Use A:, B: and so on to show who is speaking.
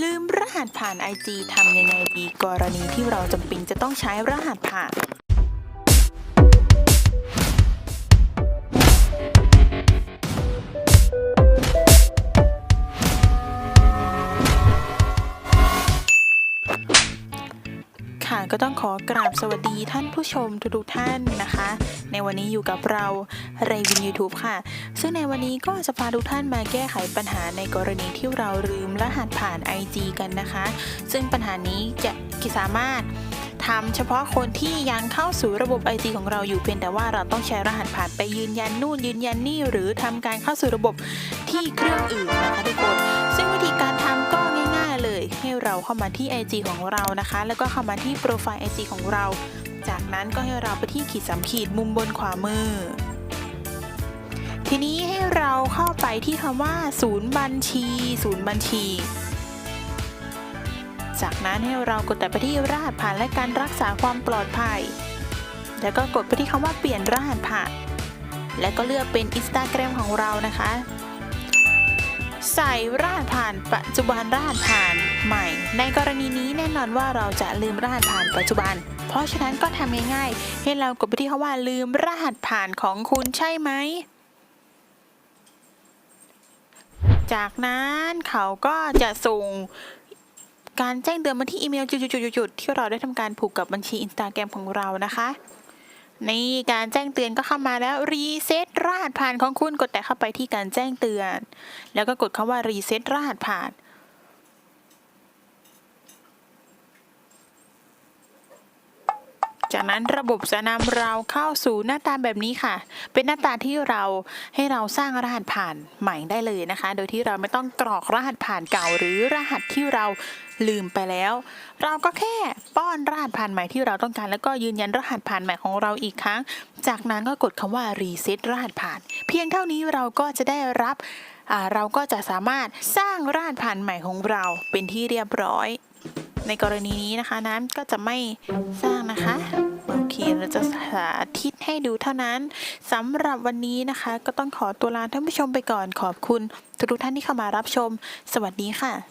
A: ลืมรหัสผ่าน IG ทำยังไงดีกรณีที่เราจำเป็นจะต้องใช้รหัสผ่าน ค่ะก็ต้องขอกราบสวัสดีท่านผู้ชมทุกๆท่านนะคะ ในวันนี้อยู่กับเราเรวิน YouTube ค่ะ ซึ่งในวันนี้ก็จะพาทุกท่านมาแก้ไขปัญหาในกรณีที่เราลืมรหัสผ่าน IG กันนะคะ ซึ่งปัญหานี้จะสามารถทำเฉพาะคนที่ยังเข้าสู่ระบบ IG ของเราอยู่เพียงแต่ว่าเราต้องใช้รหัสผ่านไปยืนยันนู่นยืนยันนี่ หรือทำการเข้าสู่ระบบที่เครื่องอื่นนะคะทุกคน เลยให้เราเข้ามาที่ IG ของเรานะคะ แล้วก็เข้ามาที่โปรไฟล์ IG ของเรา จากนั้นก็ให้เราไปที่ขีดสามขีดมุมบนขวามือ ทีนี้ให้เราเข้าไปที่คำว่า ศูนย์บัญชี ศูนย์บัญชี จากนั้นให้เรากดแต่ไปที่รหัสผ่านและการรักษาความปลอดภัย แล้วก็กดไปที่คำว่าเปลี่ยนรหัสผ่าน แล้วก็เลือกเป็น Instagram ของเรานะคะ ใส่รหัสผ่านปัจจุบันรหัสผ่านใหม่ ในกรณีนี้แน่นอนว่าเราจะลืมรหัสผ่านปัจจุบัน เพราะฉะนั้นก็ทำง่ายๆให้เรากดไปที่คำว่าลืมรหัสผ่านของคุณใช่ไหม จากนั้นเขาก็จะส่งการแจ้งเตือนมาที่อีเมลจุดๆๆที่เราได้ทำการผูกกับบัญชี Instagram ของเรานะคะ นี่การแจ้งเตือนก็เข้ามาแล้วรีเซ็ตรหัสผ่านของคุณกดแต่เข้าไปที่การแจ้งเตือน แล้วก็กดคำว่ารีเซ็ตรหัสผ่าน จากนั้นระบบจะนำเราเข้าสู่หน้าตาแบบนี้ค่ะ เป็นหน้าตาที่เราให้เราสร้างรหัสผ่านใหม่ได้เลยนะคะ โดยที่เราไม่ต้องกรอกรหัสผ่านเก่า หรือรหัสที่เราลืมไปแล้ว เราก็แค่ป้อนรหัสผ่านใหม่ที่เราต้องการ แล้วก็ยืนยันรหัสผ่านใหม่ของเราอีกครั้ง จากนั้นก็กดคำว่ารีเซ็ตรหัสผ่าน เพียงเท่านี้เราก็จะได้รับเราก็จะสามารถสร้างรหัสผ่านใหม่ของเราเป็นที่เรียบร้อย ในกรณีนี้นะคะน้ำก็จะไม่สร้างนะคะ โอเคเราจะสาธิตให้ดูเท่านั้นสำหรับวันนี้นะคะ ก็ต้องขอตัวลาท่านผู้ชมไปก่อนขอบคุณ ทุกท่านที่เข้ามารับชม สวัสดีค่ะ